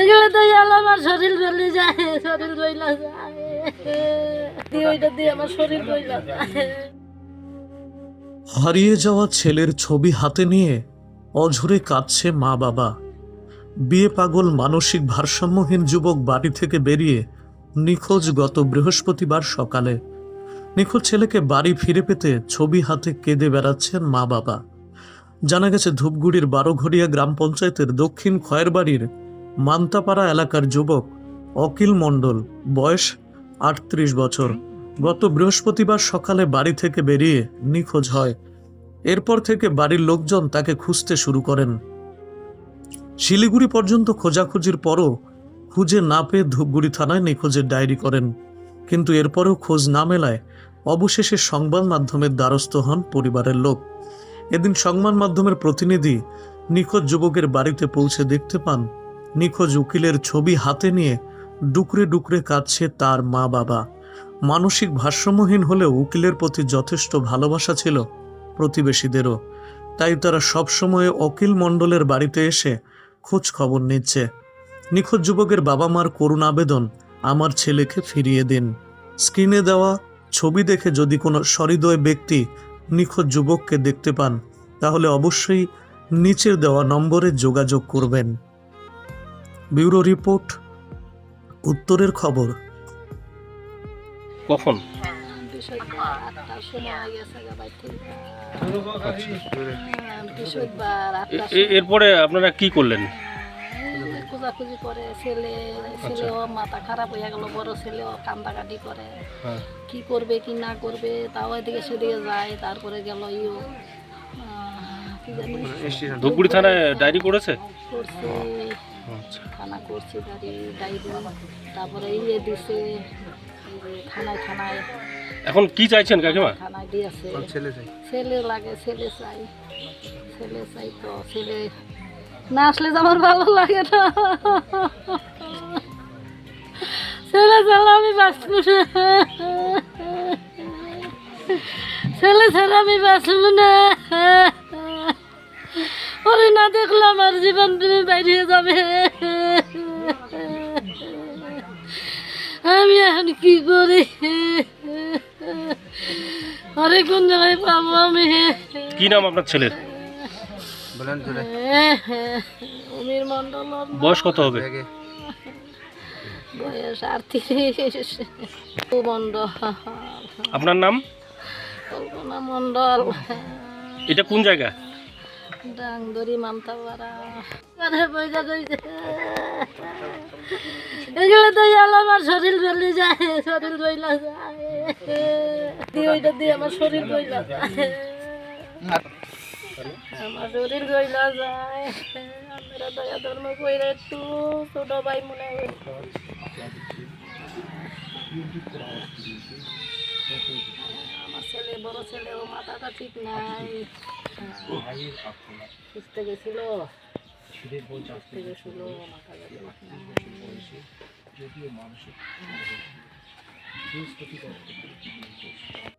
এগুলো তো আমার শরীর যায় শরীর যায়। দিয়ে ওইটা দিয়ে আমার শরীর যায়। হারিয়ে যাওয়া ছেলের ছবি হাতে নিয়ে অঝরে কাঁদছে মা বাবা। বিয়ে পাগল মানসিক ভারসাম্যহীন যুবক বাড়ি থেকে বেরিয়ে নিখোঁজ গত বৃহস্পতিবার সকালে। নিখোঁজ ছেলেকে বাড়ি ফিরে পেতে ছবি হাতে কেঁদে বেড়াচ্ছেন মা বাবা। জানা গেছে ধূপগুড়ির বারোঘরিয়া গ্রাম পঞ্চায়েতের দক্ষিণ খয়েরবাড়ির মান্তাপাড়া এলাকার যুবক অকিল মণ্ডল, বয়স আটত্রিশ বছর। গত বৃহস্পতিবার সকালে বাড়ি থেকে বেরিয়ে নিখোঁজ হয়। এরপর থেকে বাড়ির লোকজন তাকে খুঁজতে শুরু করেন। শিলিগুড়ি পর্যন্ত খোঁজাখুঁজির পরও খুঁজে না পেয়ে ধূপগুড়ি থানায় নিখোঁজের ডায়েরি করেন। কিন্তু এরপরেও খোঁজ না মেলায় অবশেষে সংবাদ মাধ্যমের দ্বারস্থ হন পরিবারের লোক। এদিন সংবাদ মাধ্যমের প্রতিনিধি নিখোঁজ যুবকের বাড়িতে পৌঁছে দেখতে পান, নিখোঁজ উকিলের ছবি হাতে নিয়ে ডুকরে ডুকরে কাঁদছে তার মা বাবা। মানসিক ভারসাম্যহীন হলেও উকিলের প্রতি যথেষ্ট ভালোবাসা ছিল প্রতিবেশীদেরও। তাই তারা সবসময় অকিল মণ্ডলের বাড়িতে এসে খোঁজ খবর নিচ্ছে। নিখোঁজ যুবকের বাবা মার করুণ আবেদন, আমার ছেলেকে ফিরিয়ে দিন। স্ক্রিনে দেওয়া ছবি দেখে যদি কোনো সহৃদয় ব্যক্তি নিখোঁজ যুবককে দেখতে পান তাহলে অবশ্যই নিচের দেওয়া নম্বরে যোগাযোগ করবেন। ব্যুরো রিপোর্ট উত্তরের খবর। কখন? এ- এরপরে আপনারা কি করলেন? খোঁজাখুঁজি করে ছেলে ছেলেও মাথা খারাপ হয়ে গেল বড় ছেলেও কান্দাকাটি করে। হ্যাঁ। কি করবে কি না করবে তাও এদিকে সেদিকে যায় তারপরে গেল ইও আহ, ধূপগুড়ি থানায় ডায়েরি করেছে? করছে। আচ্ছা। থানা করছি গাড়ি ডাইরি তারপরে ইয়ে দিছে থানায় থানায়। এখন কি চাইছেন কাকিমা? থানায় দিয়েছে। ছেলে লাগে ছেলে চাই। ছেলে চাই তো ছেলে না আসলে তো আমার ভালো লাগে না। ছেলে ছাড়া আমি বাঁচব না। ছেলে ছাড়া আমি বাঁচব না। ওরে না দেখলে আমার জীবন তুমি বাইরে যাবে। আমি এখন কি করি? আরে কোন জায়গায় পাবো আমি? কি নাম আপনার ছেলের? অমির মন্ডল বয়স কত হবে? বয়স আটত্রিশ। মন্ডল। আপনার নাম? কল্পনা মন্ডল। এটা কোন জায়গা? ডাংদরি মামতাপাড়া আরে পয়সা এগুলো তো আমার শরীর জ্বলে যায় শরীর জ্বলা যায়। দিয়ে ওইটা দিয়ে আমার শরীর জ্বলা যায়। আমার শরীর জ্বলা যায়। আমরা দয়া ধর্ম কইরা একটু ছোট ভাই মনে হয়। আমার ছেলে, বড় ছেলে ও মাথাটা ঠিক নাই। সুস্থ গেছিল। সুস্থ গেছিল